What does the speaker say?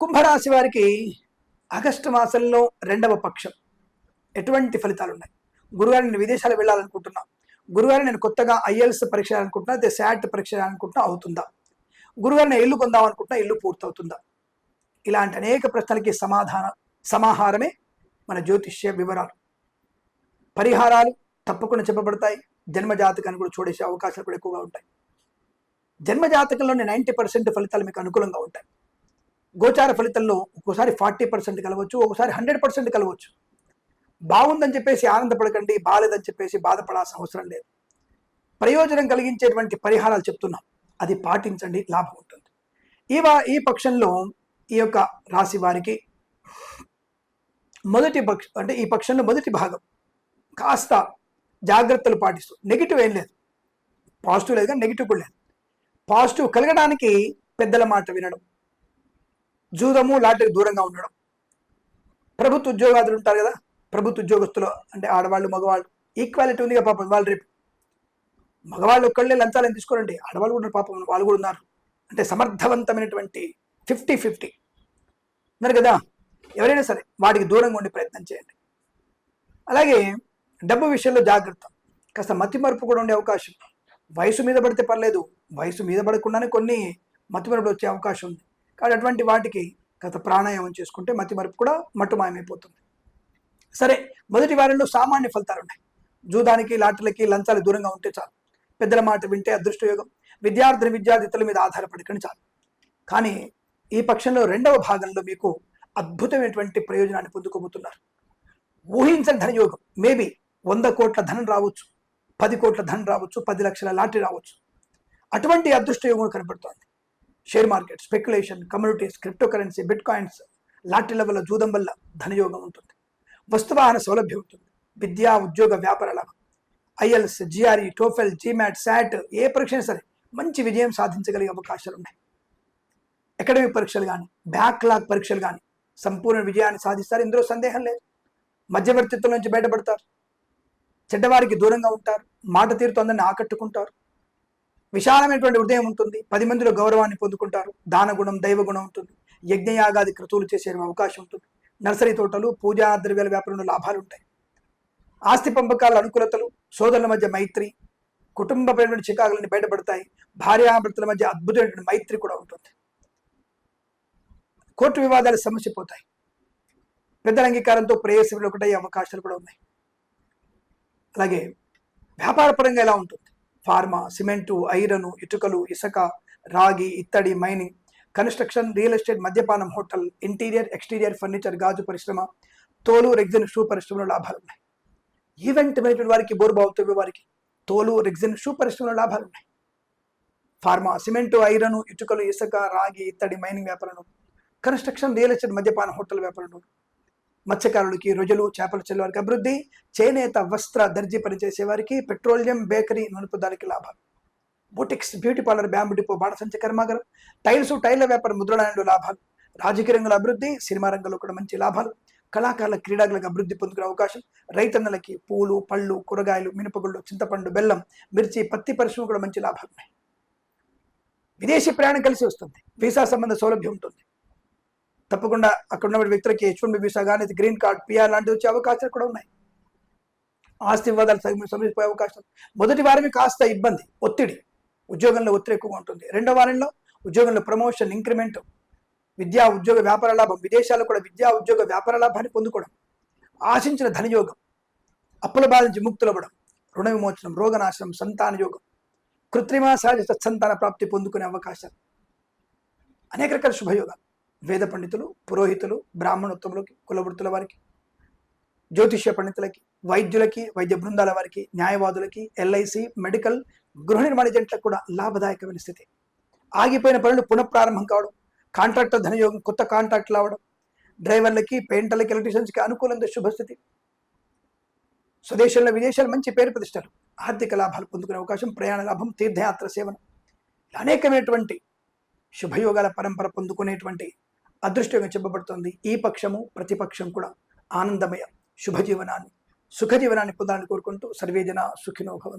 కుంభరాశి వారికి ఆగస్టు మాసంలో రెండవ పక్షం. ఎటువంటి ఫలితాలు ఉన్నాయి గురువారి నేను విదేశాలు వెళ్ళాలనుకుంటున్నా. గురువారి నేను కొత్తగా ఐఎల్స్ పరీక్ష అనుకుంటున్నా అదే శాట్ పరీక్ష అనుకుంటున్నా అవుతుందా? గురువారి నేను ఇల్లు కొందాం అనుకుంటున్నా ఇల్లు పూర్తవుతుందా? ఇలాంటి అనేక ప్రశ్నలకి సమాధాన సమాహారమే మన జ్యోతిష్య వివరాలు. పరిహారాలు తప్పకుండా చెప్పబడతాయి. జన్మజాతకాన్ని కూడా చూడేసే అవకాశాలు కూడా ఎక్కువగా ఉంటాయి. జన్మజాతకంలోని నైంటీ పర్సెంట్ ఫలితాలు మీకు అనుకూలంగా ఉంటాయి. గోచార ఫలితంలో ఒక్కోసారి ఫార్టీ పర్సెంట్ కలవచ్చు ఒకసారి హండ్రెడ్ పర్సెంట్ కలవచ్చు. బాగుందని చెప్పేసి ఆనందపడకండి బాగాలేదని చెప్పేసి బాధపడాల్సిన అవసరం లేదు. ప్రయోజనం కలిగించేటువంటి పరిహారాలు చెప్తున్నాం. అది పాటించండి లాభం ఉంటుంది. ఈ ఈ పక్షంలో ఈ యొక్క రాశి వారికి మొదటి పక్ష అంటే ఈ పక్షంలో మొదటి భాగం కాస్త జాగ్రత్తలు పాటిస్తూ నెగిటివ్ ఏం లేదు. పాజిటివ్ లేదు కానీ నెగిటివ్ కూడా లేదు. పాజిటివ్ కలగడానికి పెద్దల మాట వినడం. జూదము లాటరీకి దూరంగా ఉండడం. ప్రభుత్వ ఉద్యోగాదులు ఉంటారు కదా ప్రభుత్వ ఉద్యోగస్తులు అంటే ఆడవాళ్ళు మగవాళ్ళు ఈక్వాలిటీ ఉంది కదా పాపం వాళ్ళు రేపు. మగవాళ్ళు ఒక్కళ్ళే లంచాలను తీసుకోరండి ఆడవాళ్ళు కూడా పాపం వాళ్ళు కూడా ఉన్నారు. అంటే సమర్థవంతమైనటువంటి ఫిఫ్టీ ఫిఫ్టీ ఉన్నారు కదా ఎవరైనా సరే వాటికి దూరంగా ఉండే ప్రయత్నం చేయండి. అలాగే డబ్బు విషయంలో జాగ్రత్త. కాస్త మతి మరుపు కూడా ఉండే అవకాశం. వయసు మీద పడితే పర్లేదు వయసు మీద పడకుండానే కొన్ని మతి మరుపులు వచ్చే అవకాశం ఉంది. కాబట్టి అటువంటి వాటికి గత ప్రాణాయామం చేసుకుంటే మతి మరుపు కూడా మట్టుమాయమైపోతుంది సరే మొదటి వారంలో సామాన్య ఫలితాలు ఉన్నాయి. జూదానికి లాటర్లకి లంచాలు దూరంగా ఉంటే చాలు. పెద్దల మాట వింటే అదృష్టయోగం. విద్యార్థిని విద్యార్థితుల మీద ఆధారపడకండి చాలు. కానీ ఈ పక్షంలో రెండవ భాగంలో మీకు అద్భుతమైనటువంటి ప్రయోజనాన్ని పొందుకోబోతున్నారు. ఊహించని ధనయోగం. మేబీ వంద కోట్ల ధనం రావచ్చు పది కోట్ల ధనం రావచ్చు పది లక్షల లాటరీ రావచ్చు. అటువంటి అదృష్టయోగం కనబడుతోంది share market speculation communities crypto currency bitcoins లాటరీల వల్ల జూదం వల్ల ధనయోగం ఉంటుంది. వస్తువాహన సౌలభ్యం ఉంటుంది. విద్యా ఉద్యోగ వ్యాపార లాభం. IELTS GRE TOEFL GMAT SAT ఏ పరీక్ష అయినా సరే మంచి విజయం సాధించగలిగే అవకాశాలు ఉన్నాయి. అకాడమిక్ పరీక్షలు కానీ బ్యాక్లాగ్ పరీక్షలు కానీ సంపూర్ణ విజయాన్ని సాధిస్తారు. ఇందులో సందేహం లేదు. మధ్యవర్తిత్వం నుంచి బయటపడతారు. చెడ్డవారికి దూరంగా ఉంటారు. మాట తీరుతో అందరిని ఆకట్టుకుంటారు. విశాలమైనటువంటి హృదయం ఉంటుంది. పది మందిలో గౌరవాన్ని పొందుకుంటారు. దానగుణం దైవగుణం ఉంటుంది. యజ్ఞయాగాది క్రతువులు చేసే అవకాశం ఉంటుంది. నర్సరీ తోటలు పూజా ద్రవ్యాల వ్యాపారంలో లాభాలు ఉంటాయి. ఆస్తి పంపకాల అనుకూలతలు సోదరుల మధ్య మైత్రి కుటుంబపరమైన చికాకులన్నీ బయటపడతాయి. భార్యాభర్తల మధ్య అద్భుతమైనటువంటి మైత్రి కూడా ఉంటుంది. కోర్టు వివాదాలు సమస్య పోతాయి. పెద్దల అంగీకారంతో ప్రేయసీలు అవకాశాలు కూడా ఉన్నాయి. అలాగే వ్యాపార పరంగా ఎలా ఉంటుంది? ఫార్మా సిమెంటు ఐరను ఇటుకలు ఇసుక రాగి ఇత్తడి మైనింగ్ కన్స్ట్రక్షన్ రియల్ ఎస్టేట్ మద్యపానం హోటల్ ఇంటీరియర్ ఎక్స్టీరియర్ ఫర్నిచర్ గాజు పరిశ్రమ తోలు రెగ్జిన్ షూ పరిశ్రమలో లాభాలు ఉన్నాయి. ఈవెంట్ మేనేజ్మెంట్ వారికి బోరుబావుతవ్య వారికి తోలు రెగ్జిన్ షూ పరిశ్రమలో లాభాలు ఉన్నాయి. ఫార్మా సిమెంటు ఐరను ఇటుకలు ఇసుక రాగి ఇత్తడి మైనింగ్ వ్యాపారంలో కన్స్ట్రక్షన్ రియల్ ఎస్టేట్ మద్యపాన హోటల్ వ్యాపారంలో మత్స్యకారులకి రొజలు చేపల చెల్లవారికి అభివృద్ధి చేనేత వస్త్ర దర్జీ పనిచేసే వారికి పెట్రోలియం బేకరీ నలుపుదానికి లాభాలు boutiques beauty parlour bamboo depot బాణసంచ కర్మాగారం టైల్స్ టైర్ల వ్యాపారం ముద్రణాయంలో లాభాలు రాజకీయ రంగుల అభివృద్ధి సినిమా రంగంలో కూడా మంచి లాభాలు కళాకారుల క్రీడాకులకు అభివృద్ధి పొందుకునే అవకాశం. రైతన్నలకి పూలు పళ్ళు కూరగాయలు మినపగుళ్ళు చింతపండు బెల్లం మిర్చి పత్తి పరిశ్రమ కూడా మంచి లాభాలు ఉన్నాయి విదేశీ ప్రయాణం కలిసి వస్తుంది. వీసా సంబంధ సౌలభ్యం ఉంటుంది. తప్పకుండా అక్కడ ఉన్న వ్యక్తులకి హెచ్ వన్ బి కానీ గ్రీన్ కార్డ్ పిఆర్ లాంటివి వచ్చే అవకాశాలు కూడా ఉన్నాయి. ఆస్తి వివాదాలు సమసిపోయే అవకాశం. మొదటి వారమే కాస్త ఇబ్బంది ఒత్తిడి. ఉద్యోగంలో ఒత్తిడి ఎక్కువగా ఉంటుంది. రెండో వారంలో ఉద్యోగంలో ప్రమోషన్ ఇంక్రిమెంట్ విద్యా ఉద్యోగ వ్యాపార లాభం విదేశాల్లో కూడా విద్యా ఉద్యోగ వ్యాపార లాభాన్ని పొందుకోవడం ఆశించిన ధనయోగం అప్పుల బాధ నుంచి ముక్తులవ్వడం రుణ విమోచనం రోగనాశనం సంతాన యోగం కృత్రిమ సహజ సత్సంతాన ప్రాప్తి పొందుకునే అవకాశాలు. అనేక రకాల శుభయోగాలు. వేద పండితులు పురోహితులు బ్రాహ్మణోత్తములకి కులవృత్తుల వారికి జ్యోతిష్య పండితులకి వైద్యులకి వైద్య బృందాల వారికి న్యాయవాదులకి ఎల్ఐసి మెడికల్ గృహ నిర్మాణ ఏజెంట్లకు కూడా లాభదాయకమైన స్థితి. ఆగిపోయిన పనులు పునఃప్రారంభం కావడం కాంట్రాక్టర్ ధనయోగం కొత్త కాంట్రాక్టులు రావడం డ్రైవర్లకి పెయింటర్లకి ఎలక్ట్రీషియన్స్కి అనుకూలంగా శుభస్థితి స్వదేశంలో విదేశాలు మంచి పేరు ప్రతిష్టలు. ఆర్థిక లాభాలు పొందుకునే అవకాశం ప్రయాణ లాభం తీర్థయాత్ర సేవనం అనేకమైనటువంటి శుభయోగాల పరంపర పొందుకునేటువంటి అదృష్టంగా చెప్పబడుతోంది. ఈ పక్షము ప్రతిపక్షం కూడా ఆనందమయ. శుభజీవనాన్ని సుఖజీవనాన్ని పొందాలని కోరుకుంటూ సర్వేజన సుఖినోభవంతు